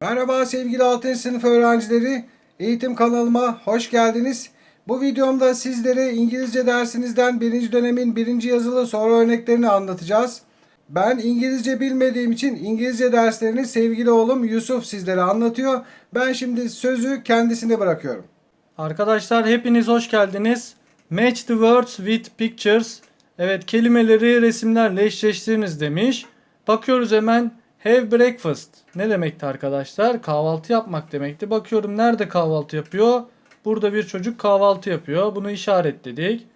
Merhaba sevgili 6. sınıf öğrencileri. Eğitim kanalıma hoş geldiniz. Bu videomda sizlere İngilizce dersinizden birinci dönemin birinci yazılı soru örneklerini anlatacağız. Ben İngilizce bilmediğim için İngilizce derslerini sevgili oğlum Yusuf sizlere anlatıyor. Ben şimdi sözü kendisine bırakıyorum. Arkadaşlar hepiniz hoş geldiniz. Match the words with pictures. Evet kelimeleri resimlerle eşleştiriniz demiş. Bakıyoruz hemen have breakfast. Ne demekti arkadaşlar? Kahvaltı yapmak demekti. Bakıyorum nerede kahvaltı yapıyor? Burada bir çocuk kahvaltı yapıyor. Bunu işaretledik.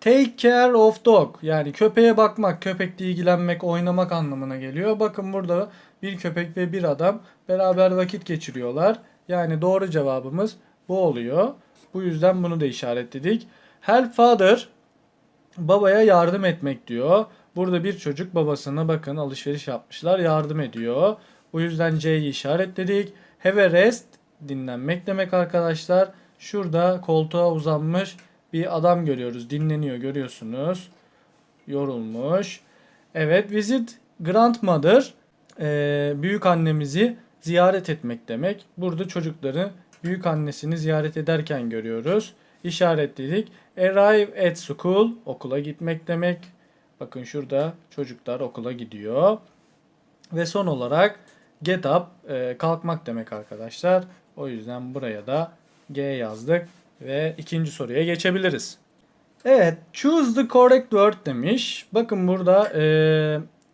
Take care of dog. Yani köpeğe bakmak, köpekle ilgilenmek, oynamak anlamına geliyor. Bakın burada bir köpek ve bir adam beraber vakit geçiriyorlar. Yani doğru cevabımız bu oluyor. Bu yüzden bunu da işaretledik. Help father babaya yardım etmek diyor. Burada bir çocuk babasına bakın alışveriş yapmışlar yardım ediyor. Bu yüzden C'yi işaretledik. Have a rest dinlenmek demek arkadaşlar. Şurada koltuğa uzanmış bir adam görüyoruz. Dinleniyor görüyorsunuz. Yorulmuş. Evet visit grandmother eee büyük annemizi ziyaret etmek demek. Burada çocukları büyük annesini ziyaret ederken görüyoruz. İşaretledik. Arrive at school okula gitmek demek. Bakın şurada çocuklar okula gidiyor. Ve son olarak get up e, kalkmak demek arkadaşlar. O yüzden buraya da G yazdık ve ikinci soruya geçebiliriz. Evet, choose the correct word demiş. Bakın burada e,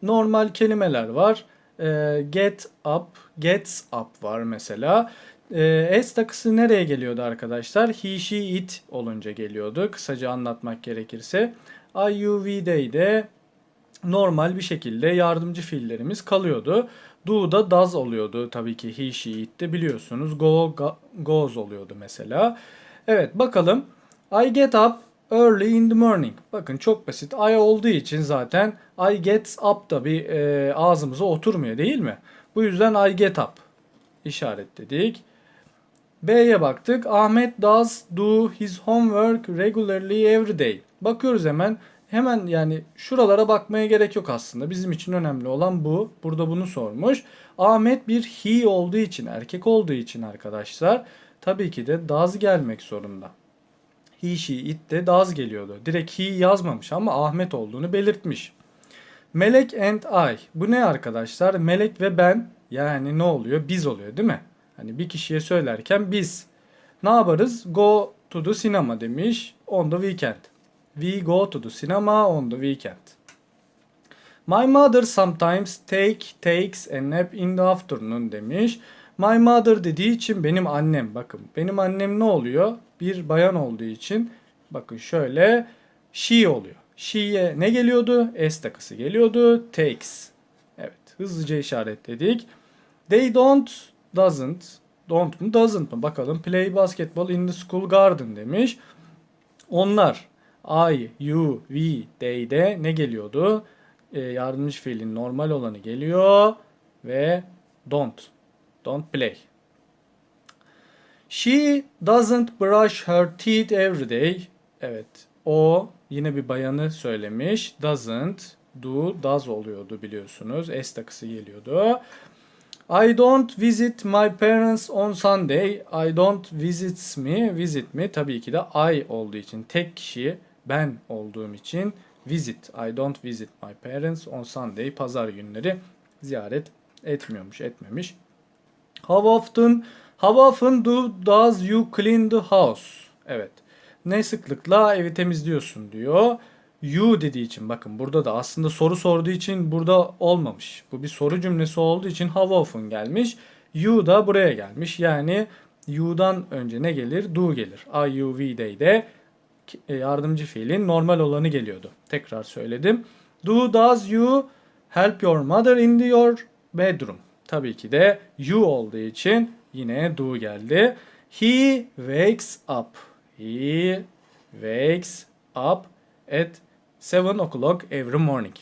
normal kelimeler var. E, get up, gets up var mesela. E, S takısı nereye geliyordu arkadaşlar? He, she, it olunca geliyordu. Kısaca anlatmak gerekirse. I, you, we, they de normal bir şekilde yardımcı fiillerimiz kalıyordu. Do da does oluyordu tabii ki he, she, it de biliyorsunuz. Go, go goes oluyordu mesela. Evet bakalım. I get up early in the morning. Bakın çok basit. I olduğu için zaten I gets up da bir e, ağzımıza oturmuyor değil mi? Bu yüzden I get up işaretledik. B'ye baktık. Ahmet does do his homework regularly every day. Bakıyoruz hemen. Hemen yani şuralara bakmaya gerek yok aslında. Bizim için önemli olan bu. Burada bunu sormuş. Ahmet bir he olduğu için, erkek olduğu için arkadaşlar tabii ki de does gelmek zorunda. He, she, it de does geliyordu. Direkt he yazmamış ama Ahmet olduğunu belirtmiş. Melek and I. Bu ne arkadaşlar? Melek ve ben yani ne oluyor? Biz oluyor değil mi? Hani bir kişiye söylerken biz. Ne yaparız? Go to the cinema demiş. On the weekend. We go to the cinema on the weekend. My mother sometimes take takes a nap in the afternoon demiş. My mother dediği için benim annem. Bakın benim annem ne oluyor? Bir bayan olduğu için bakın şöyle she oluyor. She'ye ne geliyordu? S takısı geliyordu. Takes. Evet hızlıca işaretledik. They don't, doesn't, don't mu doesn't mı? Bakalım play basketball in the school garden demiş. Onlar I, you, we, they de ne geliyordu? Ee, yardımcı fiilin normal olanı geliyor ve don't. Don't play. She doesn't brush her teeth every day. Evet. O yine bir bayanı söylemiş. Doesn't, do, does oluyordu biliyorsunuz. S takısı geliyordu. I don't visit my parents on Sunday. I don't visits me. Visit me tabii ki de I olduğu için tek kişi ben olduğum için visit. I don't visit my parents on Sunday. Pazar günleri ziyaret etmiyormuş, etmemiş. How often how often do does you clean the house? Evet. Ne sıklıkla evi temizliyorsun diyor. You dediği için bakın burada da aslında soru sorduğu için burada olmamış. Bu bir soru cümlesi olduğu için how often gelmiş. You da buraya gelmiş. Yani you'dan önce ne gelir? Do gelir. I, you, we, they de yardımcı fiilin normal olanı geliyordu. Tekrar söyledim. Do, does you help your mother in your bedroom? Tabii ki de you olduğu için yine do geldi. He wakes up. He wakes up at 7 o'clock every morning.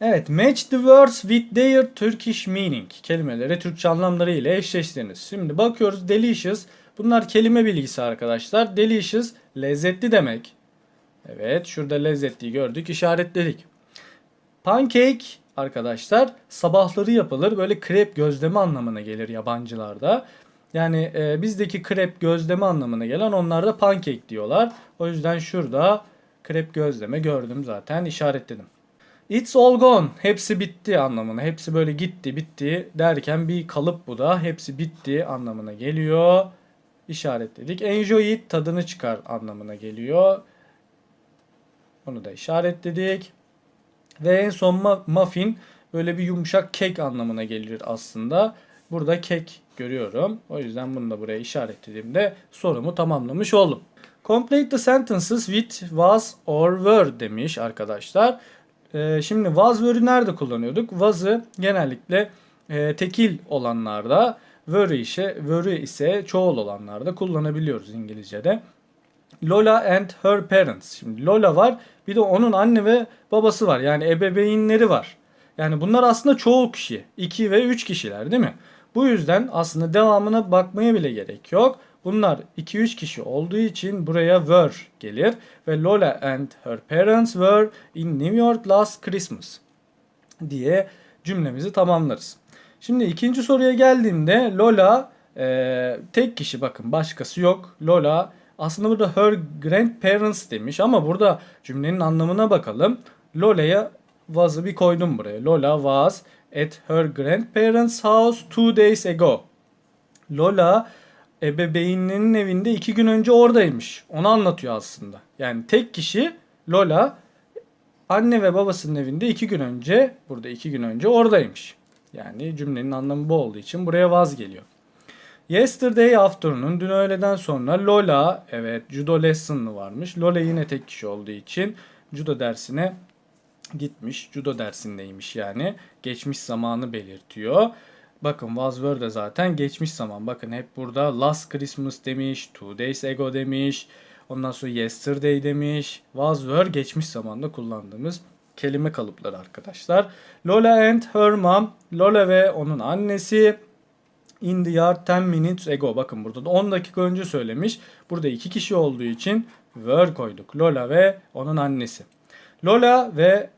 Evet, match the words with their Turkish meaning. Kelimeleri Türkçe anlamları ile eşleştiriniz. Şimdi bakıyoruz delicious. Bunlar kelime bilgisi arkadaşlar. Delicious lezzetli demek. Evet, şurada lezzetli gördük, işaretledik. Pancake arkadaşlar sabahları yapılır. Böyle krep gözleme anlamına gelir yabancılarda. Yani e, bizdeki krep gözleme anlamına gelen onlarda pancake diyorlar. O yüzden şurada krep gözleme gördüm zaten işaretledim. It's all gone. Hepsi bitti anlamına. Hepsi böyle gitti bitti derken bir kalıp bu da. Hepsi bitti anlamına geliyor. İşaretledik. Enjoy it tadını çıkar anlamına geliyor. Onu da işaretledik. Ve en son muffin böyle bir yumuşak kek anlamına gelir aslında. Burada kek görüyorum. O yüzden bunu da buraya işaretlediğimde sorumu tamamlamış oldum. Complete the sentences with was or were demiş arkadaşlar. Ee, şimdi was were'ü nerede kullanıyorduk? Was'ı genellikle e, tekil olanlarda, were ise, were ise çoğul olanlarda kullanabiliyoruz İngilizce'de. Lola and her parents. Şimdi Lola var. Bir de onun anne ve babası var. Yani ebeveynleri var. Yani bunlar aslında çoğu kişi. 2 ve 3 kişiler değil mi? Bu yüzden aslında devamına bakmaya bile gerek yok. Bunlar 2-3 kişi olduğu için buraya were gelir. Ve Lola and her parents were in New York last Christmas diye cümlemizi tamamlarız. Şimdi ikinci soruya geldiğimde Lola e, tek kişi bakın başkası yok. Lola aslında burada her grandparents demiş ama burada cümlenin anlamına bakalım. Lola'ya was'ı bir koydum buraya. Lola was at her grandparents house two days ago. Lola ebeveynlerinin evinde iki gün önce oradaymış. Onu anlatıyor aslında. Yani tek kişi Lola anne ve babasının evinde iki gün önce burada iki gün önce oradaymış. Yani cümlenin anlamı bu olduğu için buraya vaz geliyor. Yesterday afternoon dün öğleden sonra Lola evet judo lesson'ı varmış. Lola yine tek kişi olduğu için judo dersine gitmiş. Judo dersindeymiş yani. Geçmiş zamanı belirtiyor. Bakın was were de zaten geçmiş zaman. Bakın hep burada last Christmas demiş, two days ago demiş. Ondan sonra yesterday demiş. Was were geçmiş zamanda kullandığımız kelime kalıpları arkadaşlar. Lola and her mom. Lola ve onun annesi in the yard 10 minutes ago. Bakın burada da 10 dakika önce söylemiş. Burada iki kişi olduğu için were koyduk. Lola ve onun annesi. Lola ve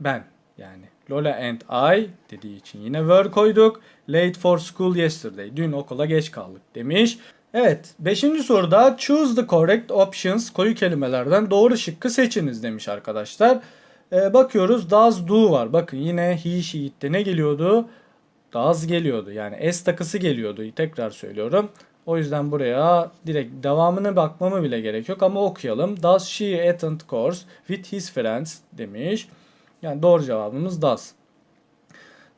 ben yani Lola and I dediği için yine were koyduk. Late for school yesterday. Dün okula geç kaldık demiş. Evet. Beşinci soruda choose the correct options koyu kelimelerden doğru şıkkı seçiniz demiş arkadaşlar. Ee, bakıyoruz does do var. Bakın yine he she it'te ne geliyordu? Does geliyordu. Yani s takısı geliyordu. Tekrar söylüyorum. O yüzden buraya direkt devamına bakmama bile gerek yok ama okuyalım. Does she attend course with his friends demiş. Yani doğru cevabımız does.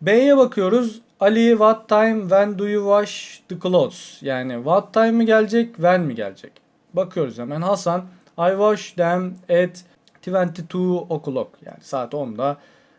B'ye bakıyoruz. Ali what time when do you wash the clothes? Yani what time mi gelecek when mi gelecek? Bakıyoruz hemen. Hasan I wash them at 22 o'clock. Yani saat 10'da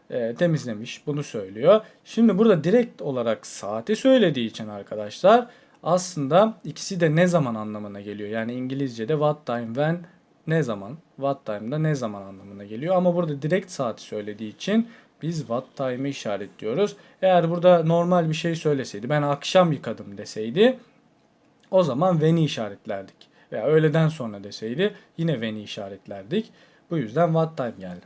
e, temizlemiş. Bunu söylüyor. Şimdi burada direkt olarak saati söylediği için arkadaşlar aslında ikisi de ne zaman anlamına geliyor. Yani İngilizce'de what time when ne zaman, what time'da ne zaman anlamına geliyor. Ama burada direkt saati söylediği için biz what time'ı işaretliyoruz. Eğer burada normal bir şey söyleseydi, ben akşam yıkadım deseydi o zaman when'i işaretlerdik. Veya öğleden sonra deseydi yine when'i işaretlerdik. Bu yüzden what time geldi.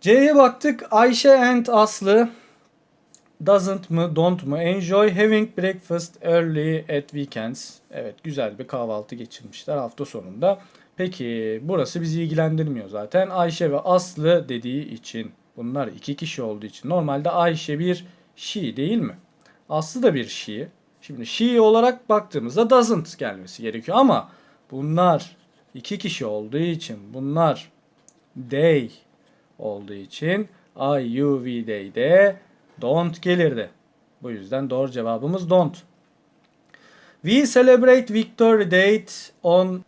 C'ye baktık. Ayşe and Aslı doesn't mı don't mu enjoy having breakfast early at weekends. Evet güzel bir kahvaltı geçirmişler hafta sonunda. Peki burası bizi ilgilendirmiyor zaten. Ayşe ve Aslı dediği için bunlar iki kişi olduğu için normalde Ayşe bir she değil mi? Aslı da bir she. Şimdi she olarak baktığımızda doesn't gelmesi gerekiyor ama bunlar iki kişi olduğu için bunlar they olduğu için I, you, we, they'de don't gelirdi. Bu yüzden doğru cevabımız don't. We celebrate Victory Date on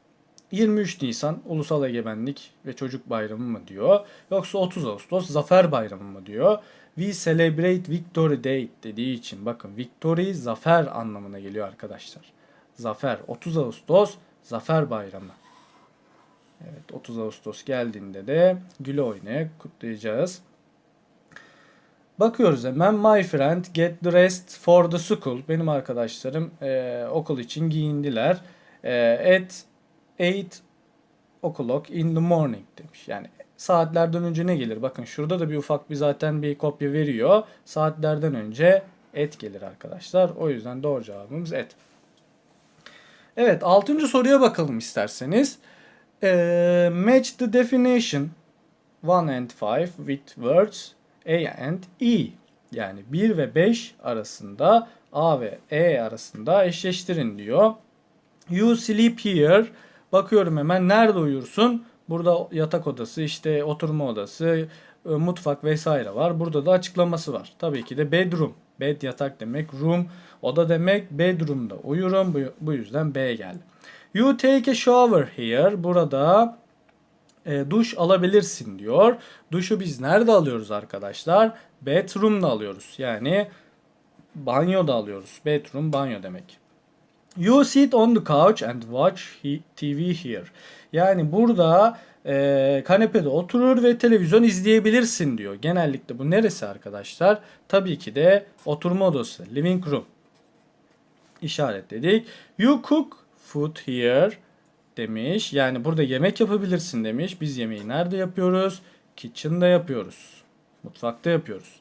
23 Nisan Ulusal Egemenlik ve Çocuk Bayramı mı diyor. Yoksa 30 Ağustos Zafer Bayramı mı diyor. We celebrate Victory Date dediği için bakın Victory zafer anlamına geliyor arkadaşlar. Zafer 30 Ağustos Zafer Bayramı. Evet 30 Ağustos geldiğinde de güle oynaya kutlayacağız. Bakıyoruz hemen my friend get dressed for the school. Benim arkadaşlarım e, okul için giyindiler. E, at 8 o'clock in the morning demiş. Yani saatlerden önce ne gelir? Bakın şurada da bir ufak bir zaten bir kopya veriyor. Saatlerden önce et gelir arkadaşlar. O yüzden doğru cevabımız et. Evet, altıncı soruya bakalım isterseniz. Match the definition 1 and 5 with words A and E. Yani 1 ve 5 arasında A ve E arasında eşleştirin diyor. You sleep here. Bakıyorum hemen nerede uyursun? Burada yatak odası, işte oturma odası, mutfak vesaire var. Burada da açıklaması var. Tabii ki de bedroom. Bed yatak demek, room oda demek. Bedroom'da uyurum. Bu, bu yüzden B geldi. You take a shower here. Burada e, duş alabilirsin diyor. Duşu biz nerede alıyoruz arkadaşlar? Bedroom'da alıyoruz. Yani banyoda alıyoruz. Bedroom banyo demek. You sit on the couch and watch TV here. Yani burada e, kanepede oturur ve televizyon izleyebilirsin diyor. Genellikle bu neresi arkadaşlar? Tabii ki de oturma odası, living room. İşaretledik. You cook food here demiş. Yani burada yemek yapabilirsin demiş. Biz yemeği nerede yapıyoruz? Kitchen'da yapıyoruz. Mutfakta yapıyoruz.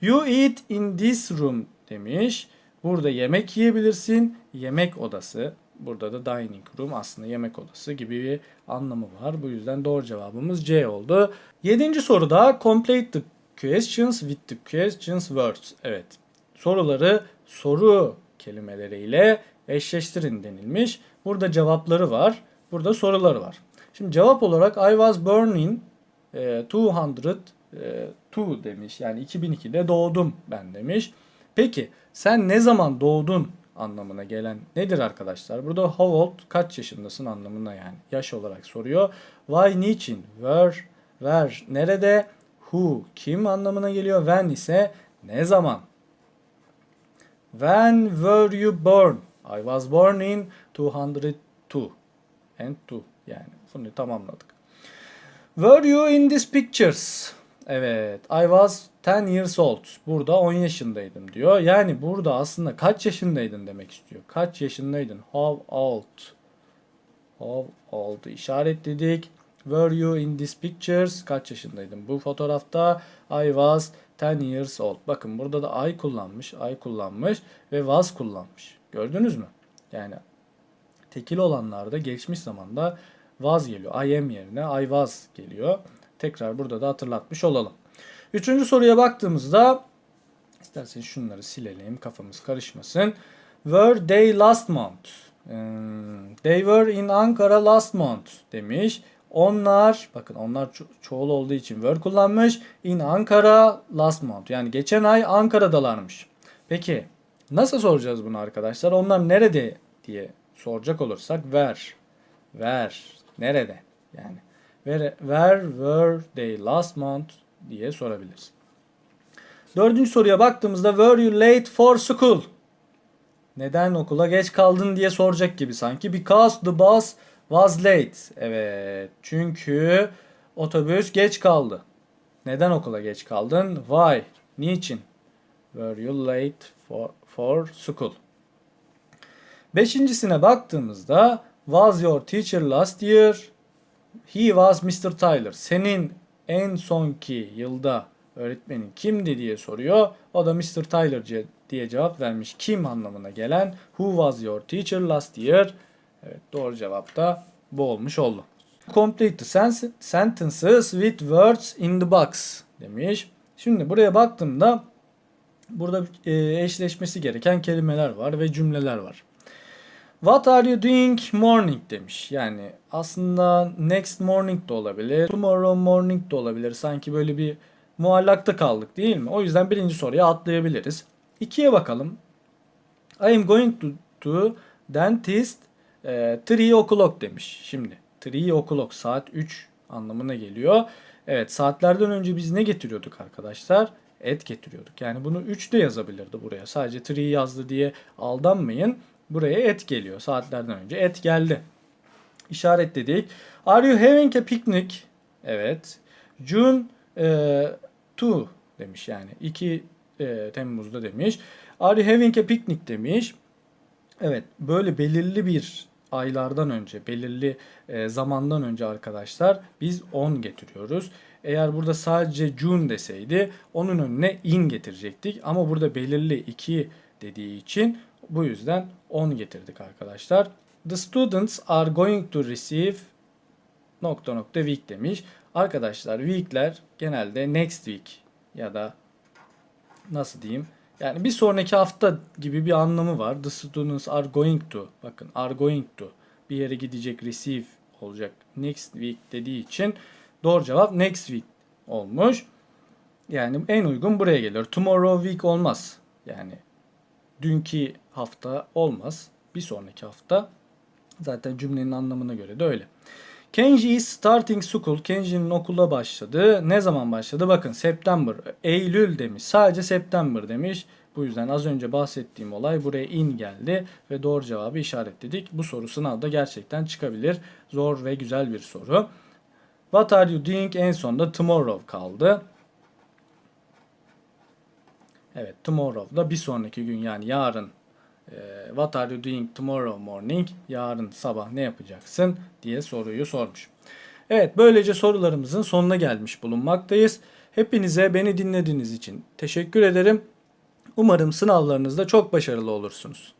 You eat in this room demiş. Burada yemek yiyebilirsin. Yemek odası. Burada da dining room aslında yemek odası gibi bir anlamı var. Bu yüzden doğru cevabımız C oldu. Yedinci soruda complete the questions with the questions words. Evet. Soruları soru kelimeleriyle eşleştirin denilmiş. Burada cevapları var. Burada soruları var. Şimdi cevap olarak I was born in e, 202 demiş. Yani 2002'de doğdum ben demiş. Peki sen ne zaman doğdun anlamına gelen nedir arkadaşlar? Burada how old kaç yaşındasın anlamına yani yaş olarak soruyor. Why niçin? Where? Where? Nerede? Who? Kim anlamına geliyor. When ise ne zaman? When were you born? I was born in 202 and 2 yani bunu tamamladık. Were you in these pictures? Evet, I was 10 years old. Burada 10 yaşındaydım diyor. Yani burada aslında kaç yaşındaydın demek istiyor. Kaç yaşındaydın? How old? How old işaretledik. Were you in these pictures? Kaç yaşındaydın? Bu fotoğrafta I was 10 years old. Bakın burada da I kullanmış, I kullanmış ve was kullanmış. Gördünüz mü? Yani tekil olanlarda geçmiş zamanda was geliyor. I am yerine I was geliyor. Tekrar burada da hatırlatmış olalım. Üçüncü soruya baktığımızda isterseniz şunları silelim kafamız karışmasın. Were they last month? Hmm, they were in Ankara last month demiş. Onlar bakın onlar ço- çoğul olduğu için were kullanmış. In Ankara last month. Yani geçen ay Ankara'dalarmış. Peki nasıl soracağız bunu arkadaşlar? Onlar nerede diye soracak olursak where. Where. Nerede? Yani where, where were they last month diye sorabiliriz. Dördüncü soruya baktığımızda were you late for school? Neden okula geç kaldın diye soracak gibi sanki. Because the bus was late. Evet. Çünkü otobüs geç kaldı. Neden okula geç kaldın? Why? Niçin? Were you late for, for school? Beşincisine baktığımızda was your teacher last year? He was Mr. Tyler. Senin en sonki yılda öğretmenin kimdi diye soruyor. O da Mr. Tyler diye cevap vermiş. Kim anlamına gelen Who was your teacher last year? Evet doğru cevap da bu olmuş oldu. Complete the sentences with words in the box demiş. Şimdi buraya baktığımda burada e, eşleşmesi gereken kelimeler var ve cümleler var. What are you doing morning demiş. Yani aslında next morning de olabilir. Tomorrow morning de olabilir. Sanki böyle bir muallakta kaldık değil mi? O yüzden birinci soruya atlayabiliriz. İkiye bakalım. I am going to, to dentist e, three o'clock demiş. Şimdi three o'clock saat 3 anlamına geliyor. Evet saatlerden önce biz ne getiriyorduk arkadaşlar? Et getiriyorduk. Yani bunu 3 de yazabilirdi buraya. Sadece 3 yazdı diye aldanmayın. Buraya et geliyor. Saatlerden önce et geldi. İşaretledik. Are you having a picnic? Evet. June e, 2 demiş yani. 2 e, Temmuz'da demiş. Are you having a picnic demiş. Evet böyle belirli bir aylardan önce, belirli e, zamandan önce arkadaşlar biz on getiriyoruz. Eğer burada sadece June deseydi onun önüne in getirecektik. Ama burada belirli 2 dediği için bu yüzden 10 getirdik arkadaşlar. The students are going to receive nokta nokta week demiş. Arkadaşlar week'ler genelde next week ya da nasıl diyeyim? Yani bir sonraki hafta gibi bir anlamı var. The students are going to. Bakın are going to. Bir yere gidecek receive olacak. Next week dediği için doğru cevap next week olmuş. Yani en uygun buraya geliyor. Tomorrow week olmaz. Yani dünkü hafta olmaz. Bir sonraki hafta. Zaten cümlenin anlamına göre de öyle. Kenji is starting school. Kenji'nin okula başladı. Ne zaman başladı? Bakın September. Eylül demiş. Sadece September demiş. Bu yüzden az önce bahsettiğim olay buraya in geldi ve doğru cevabı işaretledik. Bu soru sınavda gerçekten çıkabilir. Zor ve güzel bir soru. What are you doing? En sonunda tomorrow kaldı. Evet tomorrow da bir sonraki gün yani yarın e, what are you doing tomorrow morning? Yarın sabah ne yapacaksın diye soruyu sormuş. Evet böylece sorularımızın sonuna gelmiş bulunmaktayız. Hepinize beni dinlediğiniz için teşekkür ederim. Umarım sınavlarınızda çok başarılı olursunuz.